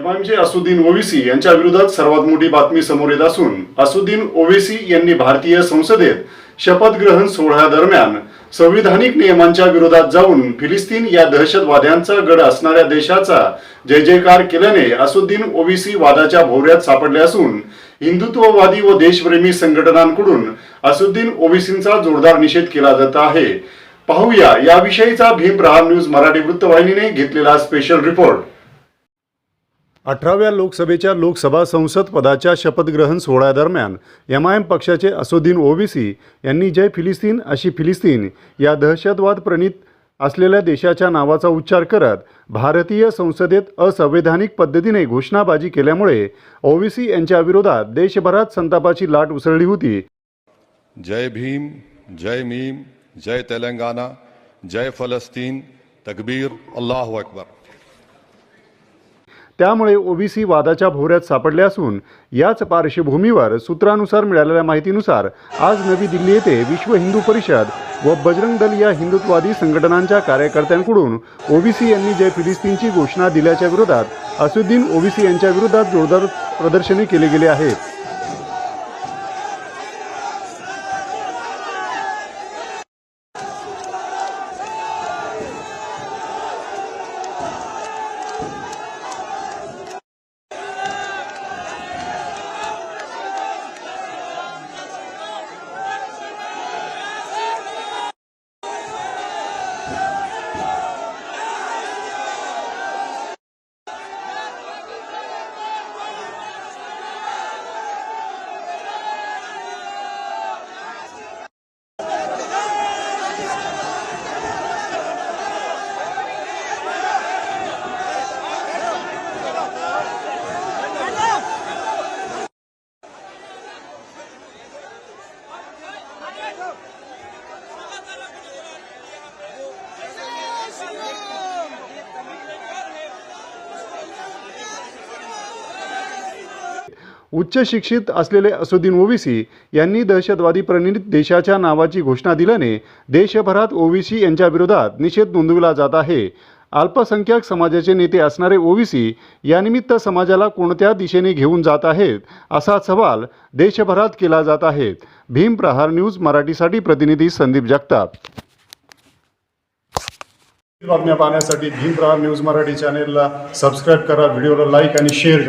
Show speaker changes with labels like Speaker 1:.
Speaker 1: एमआयएमचे असुद्दीन ओवीसी यांच्या विरोधात सर्वात मोठी बातमी समोर येत असून असुद्दीन ओवेसी यांनी भारतीय संसदेत शपथग्रहण सोहळ्यादरम्यान संविधानिक नियमांच्या विरोधात जाऊन फिलिस्तीन या दहशतवाद्यांचा गड असणाऱ्या देशाचा जय जयकार केल्याने असुद्दीन ओवेसी वादाच्या भोवऱ्यात सापडले असून हिंदुत्ववादी व देशप्रेमी संघटनांकडून असुद्दीन ओवेसींचा जोरदार निषेध केला जात आहे. पाहूया याविषयीचा भीम प्रहार न्यूज मराठी वृत्तवाहिनीने घेतलेला स्पेशल रिपोर्ट अठराव्या लोकसभेच्या लोकसभा संसद पदाच्या शपथग्रहण सोहळ्यादरम्यान एम आय एम पक्षाचे असुद्दीन ओबीसी यांनी जय फिलिस्तीन अशी फिलिस्तीन या दहशतवाद प्रणित असलेल्या देशाच्या नावाचा उच्चार करत भारतीय संसदेत असंवैधानिक पद्धतीने घोषणाबाजी केल्यामुळे ओबीसी यांच्या विरोधात देशभरात संतापाची लाट उसळली होती.
Speaker 2: जय भीम जय मीम जय तेलंगाना जय फलस्तीन तकबीर अल्लाह अकबर.
Speaker 1: त्यामुळे ओबीसी वादाच्या भोवऱ्यात सापडले असून याच पार्श्वभूमीवर सूत्रानुसार मिळालेल्या माहितीनुसार आज नवी दिल्ली येथे विश्व हिंदू परिषद व बजरंग दल या हिंदुत्वादी संघटनांच्या कार्यकर्त्यांकडून ओबीसी यांनी जय फिलिस्तीनची घोषणा दिल्याच्या विरोधात असुद्दीन ओबीसी यांच्या विरोधात जोरदार प्रदर्शने केले गेले आहेत. उच्च शिक्षित असलेले असुद्दीन ओवीसी यांनी दहशतवादी प्रणित देशाच्या नावाची घोषणा दिल्याने देशभरात ओवीसी यांच्या विरोधात निषेध नोंदविला जात आहे. अल्पसंख्याक समाजाचे नेते असणारे ओवीसी यानिमित्त समाजाला कोणत्या दिशेने घेऊन जात आहेत असा सवाल देशभरात केला जात आहे. भीम प्रहार न्यूज मराठीसाठी प्रतिनिधी संदीप जगताप. बातम्या पाहण्यासाठी भीम प्रहार न्यूज मराठी चॅनेलला सबस्क्राईब करा व्हिडिओला लाईक आणि शेअर करा.